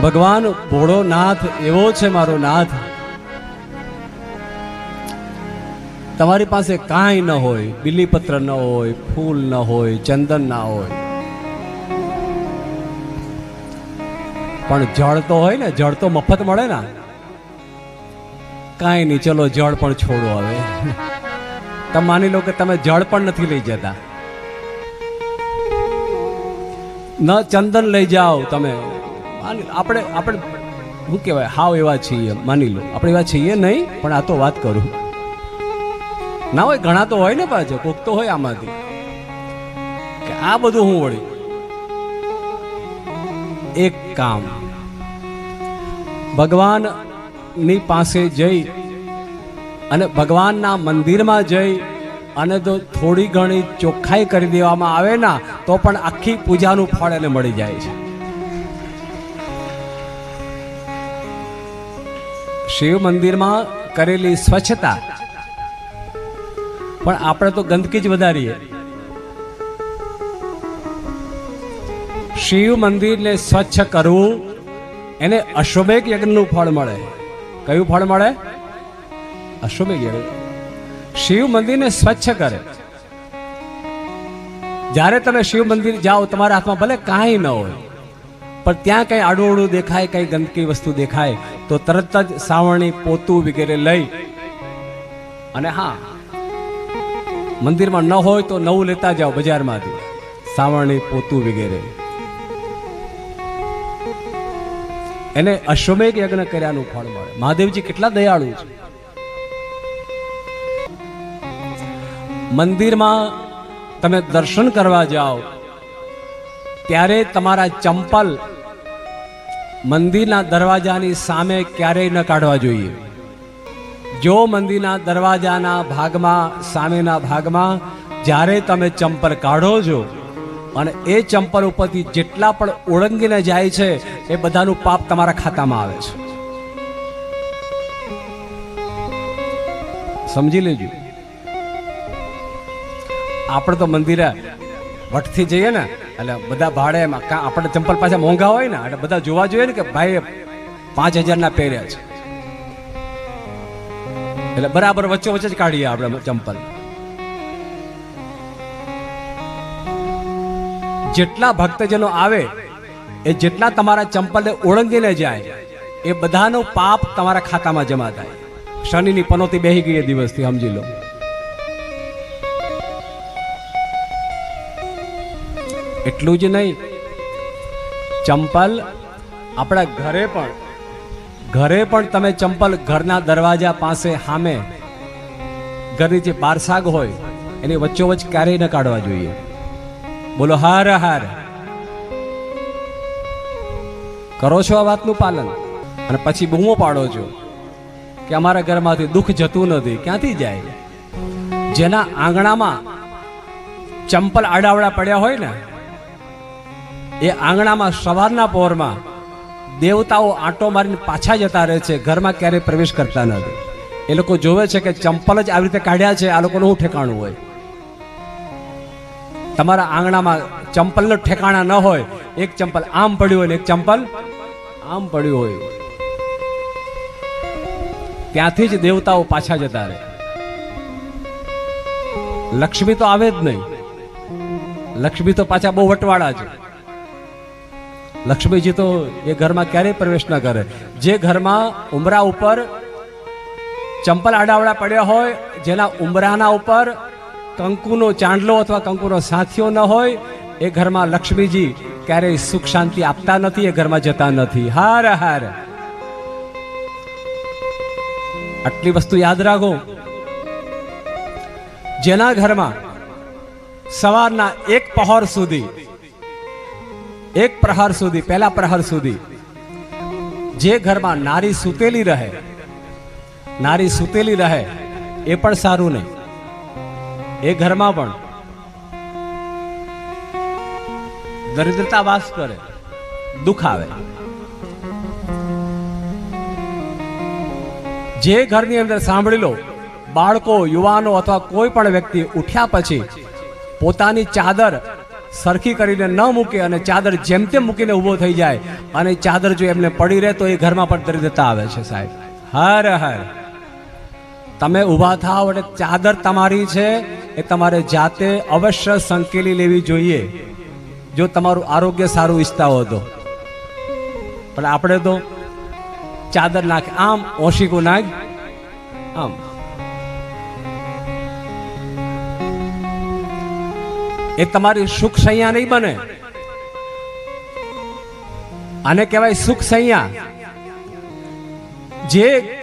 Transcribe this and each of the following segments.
ભગવાન ભોળો નાથ એવો છે મારો નાથ. તમારી પાસે કાંઈ ન હોય, બિલીપત્ર ન હોય, ફૂલ ન હોય, ચંદન ના હોય. પણ જળ તો હોય ને, જળ તો મફત મળે ને. કાંઈ નહીં, ચલો જળ પણ છોડો હવે. તમે માની લો કે તમે જળ પણ નથી લઈ જતા. ન ચંદન લઈ જાઓ તમે. માની લો, આપણે આપણે શું કહેવાય હાવ એવા છીએ માની લો. આપણે એવા છીએ નહીં પણ આ તો વાત કરું. ના હોય ઘણા તો હોય ને પાછો કોક તો હોય આમાંથી. કે આ બધું હું વળી? એક કામ. ભગવાનની પાસે જઈ અને ભગવાનના મંદિરમાં જઈ અને જો થોડી ઘણી ચોખ્ખાઈ કરી દેવામાં આવે ના તો પણ આખી પૂજાનું ફળ એને મળી જાય છે. શિવ મંદિરમાં કરેલી સ્વચ્છતા. પણ આપણે તો ગંદકી જ વધારીએ. શિવ મંદિરને સ્વચ્છ કરવું, એને અશ્વમેઘ યજ્ઞનું ફળ મળે. કયું ફળ મળે? અશ્વમેઘ યજ્ઞ. શિવ મંદિરને સ્વચ્છ કરે. જ્યારે તમે શિવ મંદિર જાઓ, તમારા હાથમાં ભલે કાંઈ ન હોય પણ ત્યાં કંઈ આડું દેખાય, કંઈ ગંદકી વસ્તુ દેખાય, તો તરત જ સાવરણી પોતું વગેરે લઈ અને હા, મંદિરમાં ન હોય તો નવું લેતા જાઓ બજારમાંથી. સાવરણી પોતું વગેરે. એને અશ્વમેઘ યજ્ઞ કર્યાનું ફળ મળે. મહાદેવજી કેટલા દયાળુ છે. મંદિરમાં તમે દર્શન કરવા જાઓ, ત્યારે તમારા ચંપલ મંદિરના દરવાજાની સામે ક્યારેય ન કાઢવા જોઈએ. જો મંદિરના દરવાજાના ભાગમાં, સામેના ભાગમાં, જ્યારે તમે ચંપલ કાઢો છો, અને એ ચંપલ ઉપરથી જેટલા પણ ઓળંગીને જાય છે, એ બધાનું પાપ તમારા ખાતામાં આવે છે. સમજી લેજો. આપણે તો મંદિરે વટથી જઈએ ને એટલે બધા ભાડે આપણે ચંપલ પાસે મોંઘા હોય ને, એટલે બધા જોવા જોઈએ ને કે ભાઈ પાંચ હજારના પહેર્યા છે. એટલે બરાબર વચ્ચે વચ્ચે જ કાઢીએ આપણે ચંપલ. જેટલા ભક્તજનો આવે, એ જેટલા તમારા ચંપલને ઓળંગીને જાય, એ બધાનો પાપ તમારા ખાતામાં જમા થાય. શનિની પનોતી બેહી ગઈ એ દિવસથી, સમજી લો. એટલું જ નહીં. ચંપલ આપણા ઘરે પણ ઘરે પણ તમે ચંપલ ઘરના દરવાજા પાસે સામે ઘરની જે બારસાગ હોય, એની વચ્ચોવચ ક્યારેય ન કાઢવા જોઈએ. બોલો, હાર હાર. કરો છો આ વાતનું પાલન? અને પછી બૂમો પાડો છો કે અમારા ઘરમાંથી દુઃખ જતું નથી, ક્યાંથી જાય? જેના આંગણામાં ચંપલ આડાવડા પડ્યા હોય ને એ આંગણામાં સવારના પહોરમાં દેવતાઓ આંટો મારીને પાછા જતા રહે છે, ઘરમાં ક્યારેય પ્રવેશ કરતા નથી. એ લોકો જોવે છે કે ચંપલ જ આવી રીતે કાઢ્યા છે, આ લોકોનું શું ઠેકાણું હોય? તમારા આંગણામાં ચંપલનું ઠેકાણા ન હોય, એક ચંપલ આમ પડ્યું હોય ને એક ચંપલ આમ પડ્યું હોય. ત્યાંથી જ દેવતાઓ પાછા જતા રહે. લક્ષ્મી તો આવે જ નહીં. લક્ષ્મી તો પાછા બહુ વટવાળા છે. લક્ષ્મીજી તો એ ઘરમાં ક્યારેય પ્રવેશ ન કરે. જે ઘરમાં ઉમરા ઉપર ચંપલ આડાવડા પડ્યા હોય, જેના ઉમરાના ઉપર કંકુનો ચાંદલો અથવા કંકુનો સાથીઓ ન હોય, એ ઘરમાં લક્ષ્મીજી ક્યારેય સુખ શાંતિ આપતા નથી, એ ઘરમાં જતા નથી. હાર હાર. આટલી વસ્તુ યાદ રાખો. જેના ઘરમાં સવારના એક પહોર સુધી એક પ્રહાર સુધી, પહેલા પ્રહાર સુધી, જે ઘરમાં નારી સૂતેલી રહે, નારી સૂતેલી રહે, એ પણ સારું નહીં. એ ઘરમાં પણ દરિદ્રતા વાસ કરે, દુઃખ આવે. જે ઘરની અંદર સાંભળી લો, બાળકો, યુવાનો અથવા કોઈ પણ વ્યક્તિ ઉઠ્યા પછી પોતાની ચાદર સરખી કરીને ન મૂકે અને ચાદર જેમ તેમ મૂકીને ઊભો થઈ જાય અને ચાદર જો એમને પડી રહે તો એ ઘરમાં પણ દરિદ્રતા આવે છે સાહેબ. હર હર. તમે ઊભા થાવ એટલે ચાદર તમારી છે એ તમારે જાતે અવશ્ય સંકેલી લેવી જોઈએ. જો તમારું આરોગ્ય સારું ઈચ્છતા હો તો. પણ આપણે તો ચાદર નાખ. આમ ઓશીકું નાખ. આમ. એ તમારી સુખ સૈયા નહીં બને. આને કહેવાય સુખ સૈયા. જે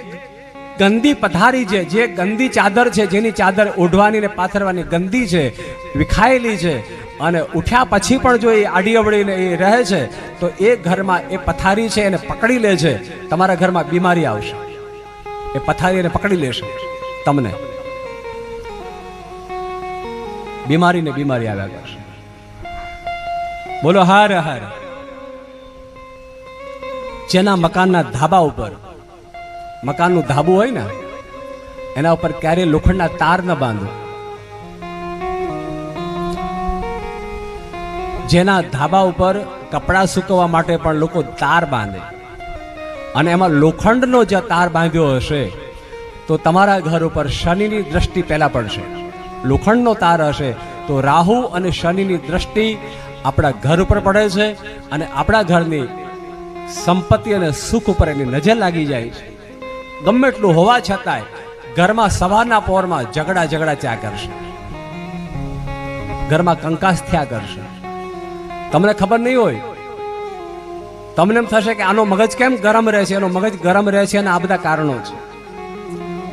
ગંદી પથારી છે, જે ગંદી ચાદર છે, જેની ચાદર ઓઢવાની ને પાથરવાની ગંદી છે, વિખાયેલી છે, અને ઉઠ્યા પછી પણ જો એ આડી અવળીને એ રહે છે, તો એ ઘરમાં એ પથારી છે, એને પકડી લે છે. તમારા ઘરમાં બીમારી આવશે. એ પથારી એને પકડી લેશે તમને. બીમારી ને બીમારી આવ્યા કરશે. બોલો, હાર હાર. જેના મકાનના ધાબા ઉપર, મકાનનું ધાબું હોય ને, એના ઉપર ક્યારે લોખંડના તાર ન બાંધો. જેના ધાબા ઉપર કપડાં સૂકવવા માટે પણ લોકો તાર બાંધે. અને એમાં લોખંડનો જે તાર બાંધ્યો હશે, તો તમારા ઘર ઉપર શનિની દ્રષ્ટિ પહેલા પડશે. લોખંડનો તાર હશે, તો રાહુ અને શનિની દ્રષ્ટિ આપણા ઘર ઉપર પડે છે અને આપણા ઘરની સંપત્તિ અને સુખ ઉપર એની નજર લાગી જાય છે. ગમે એટલું હોવા છતાંય ઘરમાં સવારના પોરમાં ઝઘડા ઝઘડા ત્યાં કરશે. ઘરમાં કંકાસ થયા કરશે. તમને ખબર નહીં હોય? તમને એમ થશે કે આનો મગજ કેમ ગરમ રહે છે? એનો મગજ ગરમ રહે છે અને આ બધા કારણો છે.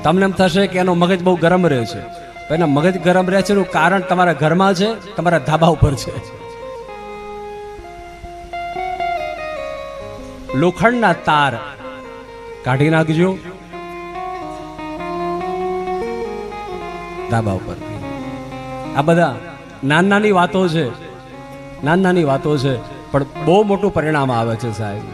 તમને એમ થશે કે એનો મગજ બહુ ગરમ રહે છે. એના મગજ ગરમ રહે છે એનું કારણ તમારા ઘરમાં છે, તમારા ધાબા ઉપર છે. લોખંડના તાર કાઢી નાખજો. ધાબા ઉપર. આ બધા નાની નાની વાતો છે નાની નાની વાતો છે, પણ બહુ મોટું પરિણામ આવે છે સાહેબ.